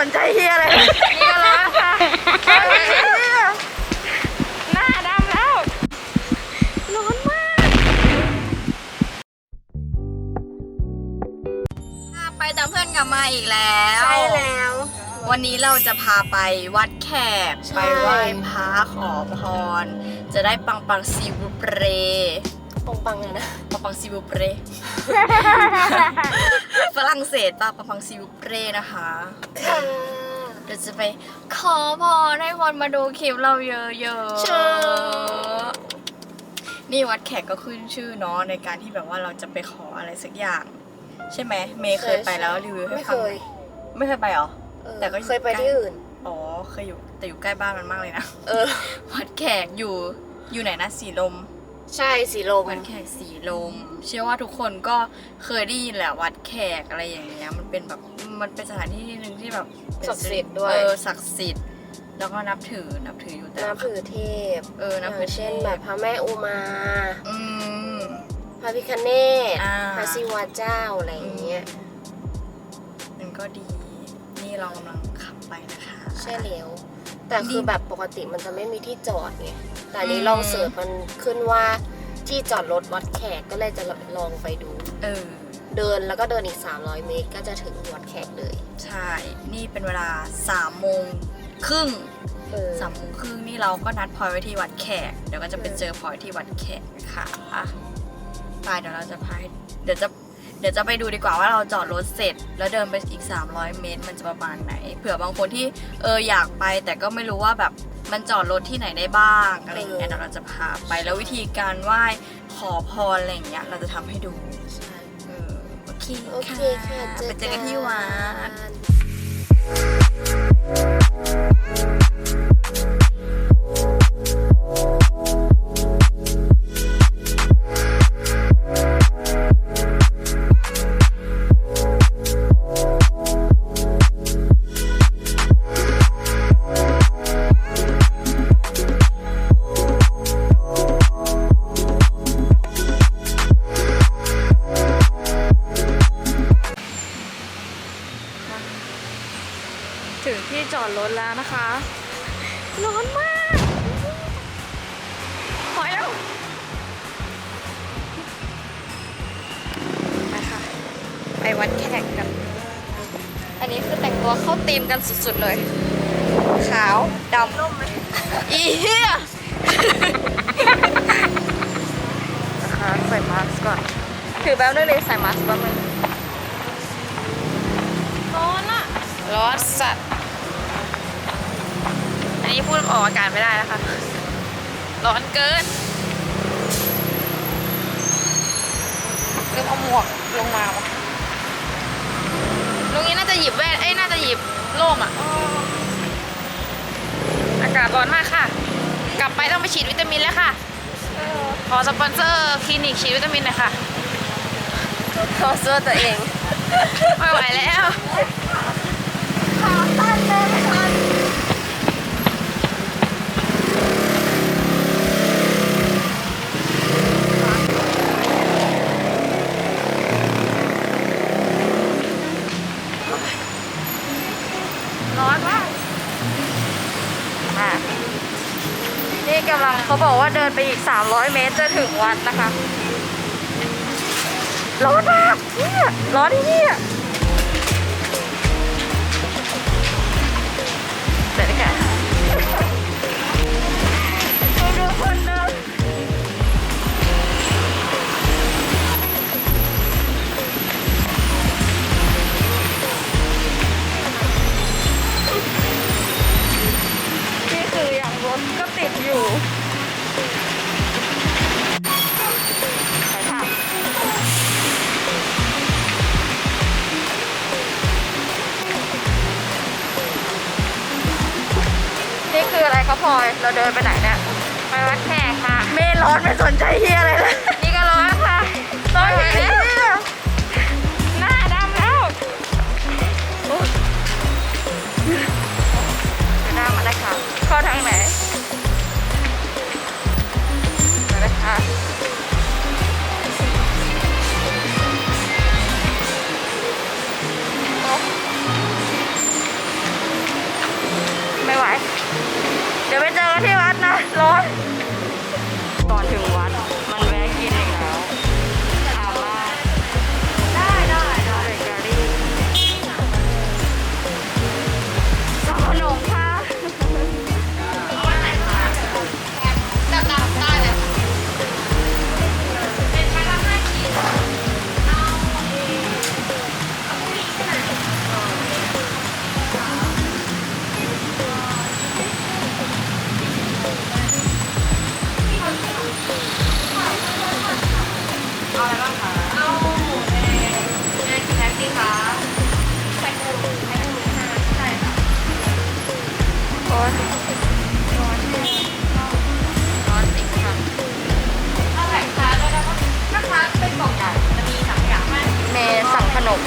สนใจเฮียอะไรเลยนี่ก็ร้อนค่ะหน้าดำแล้ว ร้อนมากไปตามเพื่อนกลับมาอีกแล้ว ใช่แล้ว วันนี้เราจะพาไปวัดแขกใช่ไปไหว้พระขอพร จะได้ปังปังซีบูเปร ปองปังเลยนะปังปังซีบูเปรฝรั่งเศสป่ะปังปังซีบูเปรนะคะค่ะเดี๋ยวจะไปขอพรให้คนมาดูคลิปเราเยอะๆใช่นี่วัดแขกก็ขึ้นชื่อเนาะในการที่แบบว่าเราจะไปขออะไรสักอย่าง ใช่ไหมเมย์เคยไปแล้วรีวิวให้ไม่ฟัเคงยไม่เคยไปเหรอออแต่ก็อยู่เคยไปที่อื่นอ๋อเคยอยู่แต่อยู่ใกล้บ้านมันมากเลยนะเออวัดแขกอยู่อยู่ไหนนะสีลม ใช่สีลม วัดแขกสีลม เชื่อว่าทุกคนก็เคยได้ยินแหละวัดแขกอะไรอย่างเงี้ยมันเป็นแบบมันเป็นสถานที่หนึ่งที่แบบเป็นศักดิ์สิทธิ์ด้วย เออศักดิ์สิทธิ์แล้วก็นับถือนับถืออยู่แต่นับถือเทพเออนับถือเช่นเทพแบบพระแม่อุมา อืม พระพิคเนศอ่า พระศิวะเจ้าอะไรอย่างเงี้ยมันก็ดี นี่เรากำลังขับไปนะคะ ใช่แล้ว แต่คือแบบปกติมันจะไม่มีที่จอดไงแต่อันนี้อืมลองเสิร์ชมันขึ้นว่าที่จอดรถวัดแขกก็เลยจะลองไปดู เออ เดินแล้วก็เดินอีก 300 เมตรก็จะถึงวัดแขกเลย ใช่ นี่เป็นเวลาสามโมงครึ่งเออสามโมงครึ่งนี่เราก็นัดพลอยไว้ที่วัดแขก เดี๋ยวก็จะไปเจอพลอยที่วัดแขกนะคะไปเดี๋ยวเราจะพาเดี๋ยวจะ เดี๋ยวจะไปดูดีกว่าว่าเราจอดรถเสร็จ แล้วเดินไปอีก 300 เมตร มันจะประมาณไหน เผื่อบางคนที่เอออยากไป แต่ก็ไม่รู้ว่าแบบมันจอดรถที่ไหนได้บ้างอะไรอย่างเงี้ยเดี๋ยวเราจะพาไปแล้ววิธีการไหว้ขอพรอะไรอย่างเงี้ยเราจะทำให้ดูใช่เออโอเคโอเคค่ะไปเจอกันที่วัด ต่งตัวเข้าธีมกันสุดๆเลย ขาวดำอีเหี้ยนะคะใส่มาสก์ก่อน ถือแป๊บนึงเลยใส่มาสก์แป๊บนึงร้อนอะร้อนสัตว์ อันนี้พูดออกอากาศไม่ได้นะคะ ร้อนเกินเริ่มเอาหมวกลงมาวะลุง นี้น่าจะหยิบแว่นเอ้ยน่าจะหยิบร่มอะอากาศร้อนมากค่ะ กลับไปต้องไปฉีดวิตามินแล้วค่ะขอสปอนเซอร์คลินิกฉีดวิตามินหน่อยค่ะขอตัวตัวเองไม่ไหวแล้ว ร้อนมากอะนี่กำลังเขาบ ไปอีก 300 เมตรจะถึงวัดนะคะ ร้อนมากเนี่ยร้อนที่นี่อะเดี๋ยวนะคะ เราเดินไปไหนเนี่ยไปวัดแขกค่ะ เมร้อนไม่สนใจเฮียอะไรเลยนี่ก็ร้อนค่ะร้อนเฮียหน้าดำแล้วโอ้หน้ามาได้ค่ะเข้าทางไหน นม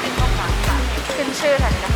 เป็นพวหวานค่ะขึ้นชื่อทันนะ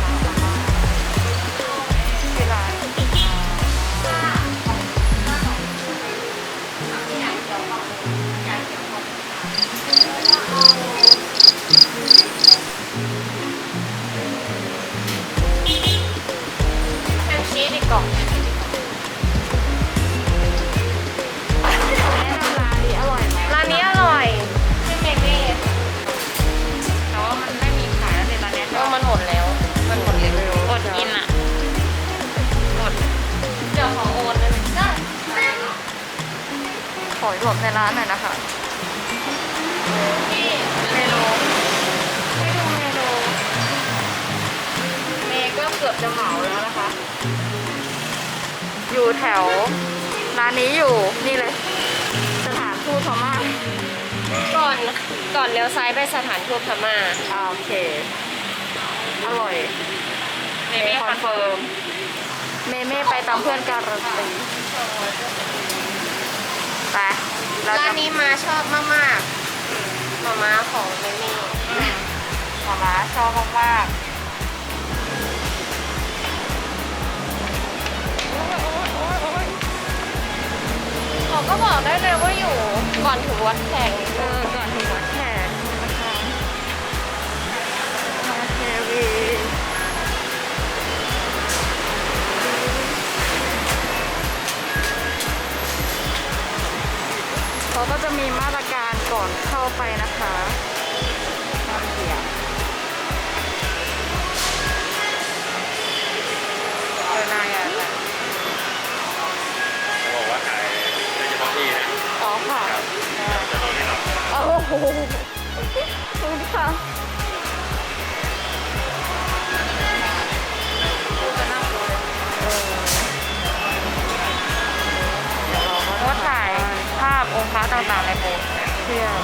คะ ขอรวมในร้านหน่อยนะคะพี่เมนูให้ดูเมนูเมย์ก็เกือบจะเหมาแล้วนะคะ อยู่แถวร้านนี้อยู่นี่เลย สถานทูตพม่าก่อนก่อนเลี้ยวซ้ายไปสถานทูตพม่าอ่าโอเค อร่อยเมย์ไม่คอนเฟิร์ม เมเม่ไปตามเพื่อนการันตี ไปเราร้าจะนนี้มาชอบมากๆมาม่าของเมเม่หมาม้าชอบมากเขาก็บอกได้เลยว่าอยู่ก่อนถึงวัดแขกๆเออ เขาก็จะมีมาตรการก่อนเข้าไปนะคะห้ามเสียงเออนายอะบอกว่าขายโดยเฉพาะที่นะอ๋อค่ะจะลดให้หน่อยโอ้โหขอบคุณค่ะ ภาพองค์พระต่างๆในโบสถ์เที่ยว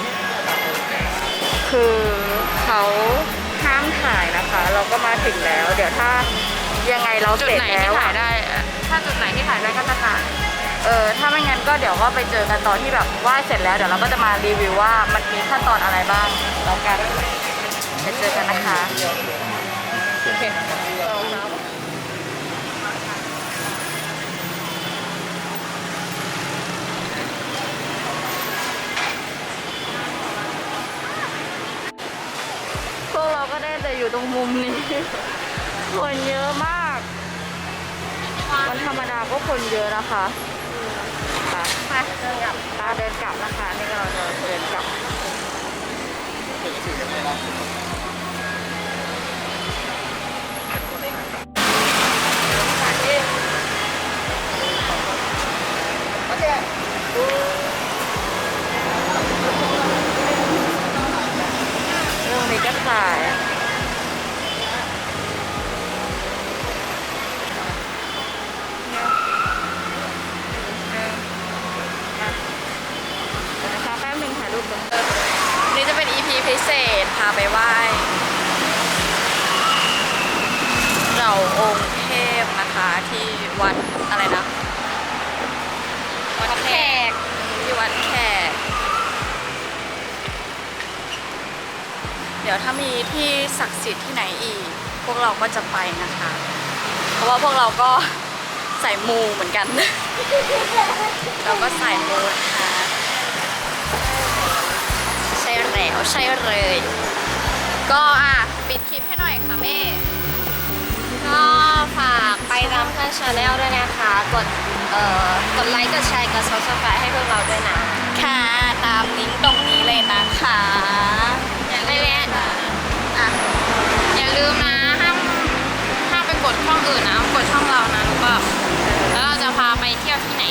คือเขาห้ามถ่ายนะคะ เราก็มาถึงแล้ว เดี๋ยวถ้ายังไงเราจุดเสร็จไหนแล้ที่วถ่ายอะได้อะถ้าจุดไหนที่ถ่ายได้ก็จะถ่ายเออถ้าไม่งั้นก็เดี๋ยวก็ไปเจอกันตอนที่แบบไหว้เสร็จแล้วเดี๋ยวเราก็จะมารีวิวว่ามันมีขั้นตอนอะไรบ้างแล้วกันไปเจอกันนะคะพวก แต่อยู่ตรงมุมนี้ คนเยอะมาก วันธรรมดาก็คนเยอะนะคะไปเดินกลับเดินกลับนะคะ นี่เราเดินกลับ ดี๋ยวถ้ามีที่ศักดิ์สิทธิ์ที่ไหนอีก พวกเราก็จะไปนะคะ เพราะว่าพวกเราก็ใส่มูเหมือนกัน เราก็ใส่มูนะคะใช่แล้วใช่เลย ก็อะ ปิดคลิปให้หน่อยค่ะแม่ก็ฝากไปตามเพื่อนชาแนลด้วยนะคะ กดเอ่อกดไลค์กดแชร์กด subscribe ให้พวกเราด้วยนะ ค่ะ ตามลิงก์ตรงนี้เลยนะคะ อย่าลืมแม่อะอย่าลืมนะห้ามห้ามไปกดช่องอื่นนะกดช่องเรานะแล้วก็แล้วเราจะพาไปเที่ยวที่ไหน